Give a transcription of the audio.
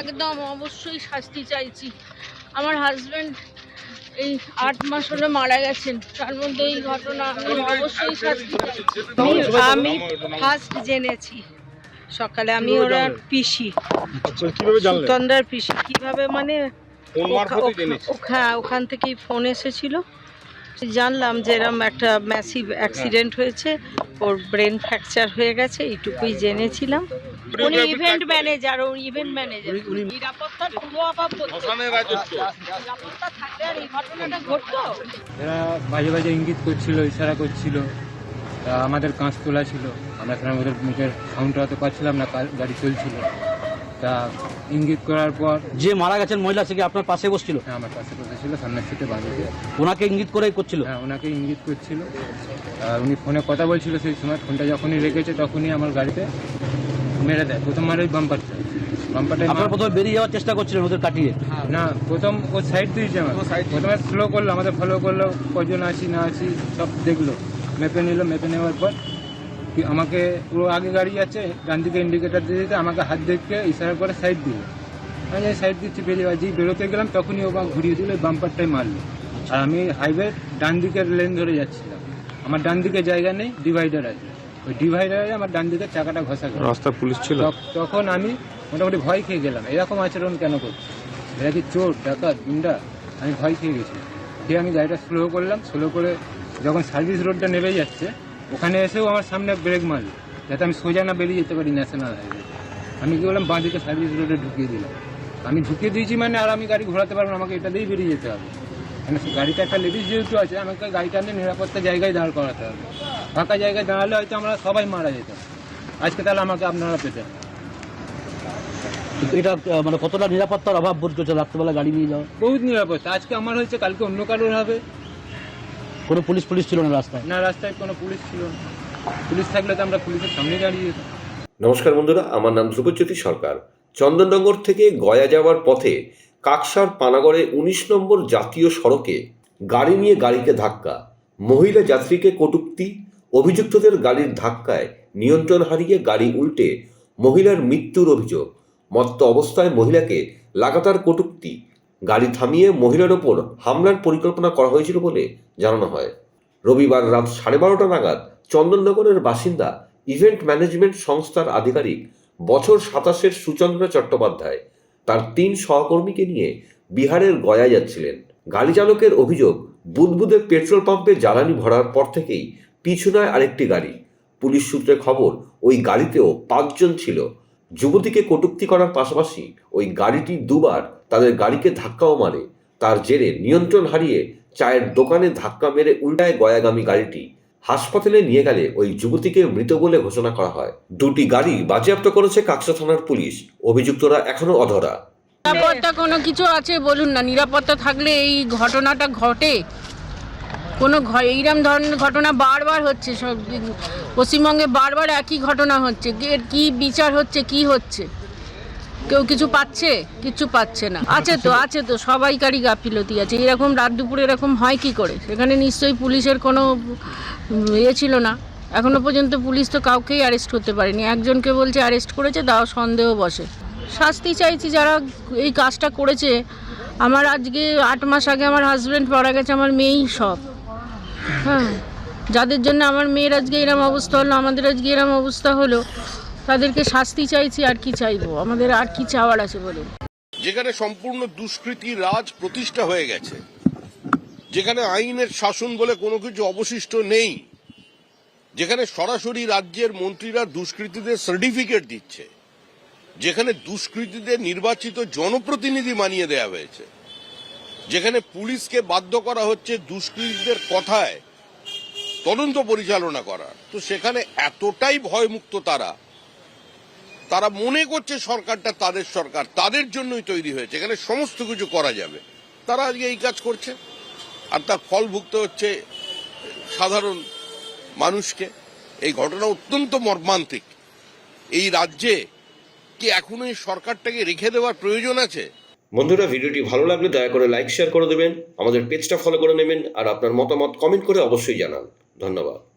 একদম অবশ্যই শাস্তি চাইছি। আমার হাজবেন্ড এই আট মাস হলো মারা গেছেন। তার মধ্যে এই ঘটনা আমি অবশ্যই শাস্তি আমি ফার্স্ট জেনেছি। সকালে আমি ওরা পিসি। আচ্ছা সুতন্দ্রার পিসি। কীভাবে মানে হ্যাঁ ওখান থেকেই ফোন এসেছিল। জানলাম যে এরম একটা ম্যাসিভ অ্যাক্সিডেন্ট হয়েছে। ওর ব্রেন ফ্র্যাকচার হয়ে গেছে এইটুকুই জেনেছিলাম। উনি ইভেন্ট ম্যানেজার ও ইভেন্ট ম্যানেজার নিরাপত্তার পুরো অভাব বলতে শ্মশানের রাজত্ব নিরাপত্তা থাকলে আর এই ঘটনাটা ঘটতো? এরা বাজে বাজে ইঙ্গিত করছিল ইশারা করছিল। তা আমাদের কাঁচ তোলা ছিল। আমরা সেখানে ওদের মুখের সাউন্ডটা অত পাচ্ছিলাম না গাড়ি চলছিল। তা ইঙ্গিত করার পর যে মারা গেছেন মহিলা সে কি আপনার পাশে বসছিল? হ্যাঁ, আমার পাশে বসেছিল সামনের সিটে বাঁধিয়ে ওনাকে ইঙ্গিত করেই করছিল? হ্যাঁ ওনাকে ইঙ্গিত করছিল। আর উনি ফোনে কথা বলছিল সেই সময় ফোনটা যখনই রেখেছে তখনই আমার গাড়িতে মেরে দেয়। প্রথম মারে ওই বাম্পারটা বাম্পারটা আপনারা প্রথমে বেরিয়ে যাওয়ার চেষ্টা করছিলেন ওদের কাটিয়ে। না প্রথম ও সাইড দিয়েছে আমার প্রথমে স্লো করল আমাদের ফলো করল কজন আছি না আছি সব দেখল। মেপে নিল মেপে নেওয়ার পর কি আমাকে পুরো আগে গাড়ি আছে ডান দিকে ইন্ডিকেটার দিয়ে দিতে আমাকে হাত দেখে ইশারা করে সাইড দিল আমি সাইড দিচ্ছি বেরিয়ে যেই বেরোতে গেলাম তখনই ও ঘুরিয়ে দিল ওই বাম্পারটাই মারলো। আর আমি হাইওয়ে ডান দিকের লেন ধরে যাচ্ছিলাম। আমার ডান দিকে জায়গা নেই ডিভাইডার আছে। ওই ডিভাইডারে আমার ডান দিকের চাকাটা ঘষা গেল। রাস্তা পুলিশ ছিল? তখন আমি মোটামুটি ভয় খেয়ে গেলাম এরকম আচরণ কেন করছে এরা কি চোর ডাকাত গুন্ডা? আমি ভয় খেয়ে গেছি। দিয়ে আমি গাড়িটা স্লো করলাম স্লো করে যখন সার্ভিস রোডটা নেমে যাচ্ছে ওখানে এসেও আমার সামনে ব্রেক মারলো যাতে আমি সোজা না বেরিয়ে যেতে পারি ন্যাশনাল হাইওয়ে আমি কি বললাম বাঁ দিকে সার্ভিস রোডে ঢুকিয়ে দিলাম। আমি ঢুকিয়ে দিয়েছি মানে আর আমি গাড়ি ঘোরাতে পারব না আমাকে এটা দিয়েই বেরিয়ে যেতে হবে। গাড়িতে একটা লেডিস যেহেতু আছে আমাকে গাড়িটা নিয়ে নিরাপত্তা জায়গায় দাঁড় করাতে হবে। ফাঁকা জায়গায় দাঁড়ালে হয়তো আমরা সবাই মারা যেতাম। আজকে তাহলে আমাকে আপনারা পেতেন এটা মানে কতটা নিরাপত্তার অভাব বোধ করছে? রাত্রেবেলা গাড়ি নিয়ে যাওয়া? বহুত নিরাপত্তা। আজকে আমার হয়েছে কালকে অন্য কারোর হবে। কোনো পুলিশ পুলিশ ছিল না রাস্তায়? না রাস্তায় কোনো পুলিশ ছিল না। পুলিশ থাকলে তো আমরা পুলিশের সামনে দাঁড়িয়ে যেতাম। নমস্কার বন্ধুরা আমার নাম ধ্রুবজ্যোতি সরকার। চন্দননগর থেকে গয়া যাওয়ার পথে কাকসার পানাগড়ে উনিশ নম্বর জাতীয় সড়কে গাড়ি নিয়ে গাড়িকে ধাক্কা। মহিলা যাত্রীকে কটূক্তি, অভিযুক্তদের গাড়ির ধাক্কায় নিয়ন্ত্রণ হারিয়ে গাড়ি উল্টে মহিলার মৃত্যুর অভিযোগ। মত্ত অবস্থায় মহিলাকে লাগাতার কটূক্তি, গাড়ি থামিয়ে মহিলার ওপর হামলার পরিকল্পনা করা হয়েছিল বলে জানানো হয়। রবিবার রাত সাড়ে বারোটা নাগাদ চন্দননগরের বাসিন্দা ইভেন্ট ম্যানেজমেন্ট সংস্থার আধিকারিক বছর সাতাশের সুচন্দ্র চট্টোপাধ্যায় তার তিন সহকর্মীকে নিয়ে বিহারের গয়ায় যাচ্ছিলেন। গাড়ি চালকের অভিযোগ বুদবুদের পেট্রোল পাম্পে জ্বালানি ভরার পর থেকেই পিছু নেয় আরেকটি গাড়ি। পুলিশ সূত্রে খবর, ওই গাড়িতেও পাঁচজন ছিল। যুবতীকে কটূক্তি করার পাশাপাশি ওই গাড়িটি দুবার তাদের গাড়িকে ধাক্কাও মারে। তার জেরে নিয়ন্ত্রণ হারিয়ে চায়ের দোকানে ধাক্কা মেরে উল্টায় গয়াগামী গাড়িটি হাসপাতালে নিয়ে গেলে ওই যুবতীকে মৃত বলে ঘোষণা করা হয়। দুটি গাড়ি বাজেয়াপ্ত করেছে কাকসা থানার পুলিশ। অভিযুক্তরা এখনও অধরা। নিরাপত্তা কোনো কিছু আছে? বলুন না। নিরাপত্তা থাকলে এই ঘটনাটা ঘটে। কোনো এইরকম ধরনের ঘটনা বারবার হচ্ছে। সব পশ্চিমবঙ্গে বারবার একই ঘটনা হচ্ছে। এর কি বিচার হচ্ছে, কি হচ্ছে? কেউ কিছু পাচ্ছে? কিছু পাচ্ছে না। আছে তো আছে তো সবাইকারই গাফিলতি আছে। এরকম রাত দুপুরে এরকম হয় কি করে? সেখানে নিশ্চয়ই পুলিশের কোনো ইয়ে ছিল না। এখনও পর্যন্ত পুলিশ তো কাউকেই অ্যারেস্ট করতে পারেনি। একজনকে বলছে অ্যারেস্ট করেছে, তাও সন্দেহ বসে। শাস্তি চাইছি যারা এই কাজটা করেছে। আমার আজকে আট মাস আগে আমার হাজব্যান্ড মারা গেছে, আমার মেয়েই সব। হ্যাঁ যাদের জন্য আমার মেয়ের আজকে এরম অবস্থা হলো, আমাদের আজকে এরম অবস্থা হলো। তাদেরকে শাস্তি চাইছি, আর কি চাইব? আমাদের আর কি চাওয়ার আছে বলুন? যেখানে সম্পূর্ণ দুষ্কৃতি রাজ প্রতিষ্ঠা হয়ে গেছে, যেখানে আইনের শাসন বলে কোনো কিছু অবশিষ্ট নেই, যেখানে সরাসরি রাজ্যের মন্ত্রীরা দুষ্কৃতীদের সার্টিফিকেট দিচ্ছে, যেখানে দুষ্কৃতীদের নির্বাচিত জনপ্রতিনিধি মানিয়ে দেয়া হয়েছে, যেখানে পুলিশকে বাধ্য করা হচ্ছে দুষ্কৃতীদের কথায় তদন্ত পরিচালনা করার। তো সেখানে এতটাই ভয়মুক্ত তারা তারা মনে করছে সরকারটা তাদের সরকার, তাদের জন্যই তৈরি হয়েছে। এখানে সমস্ত কিছু করা যাবে। তারা আজকে এই কাজ করছে। আর তার ফল হচ্ছে সাধারণ মানুষকে। এই ঘটনা অত্যন্ত মর্মান্তিক। এই রাজ্যে কি এখনও এই সরকারটাকে রেখে দেওয়ার প্রয়োজন আছে? বন্ধুরা, ভিডিওটি ভালো লাগলে দয়া করে লাইক, শেয়ার করে দেবেন। আমাদের পেজটা ফলো করে নেবেন। আর আপনার মতামত কমেন্ট করে অবশ্যই জানান। ধন্যবাদ।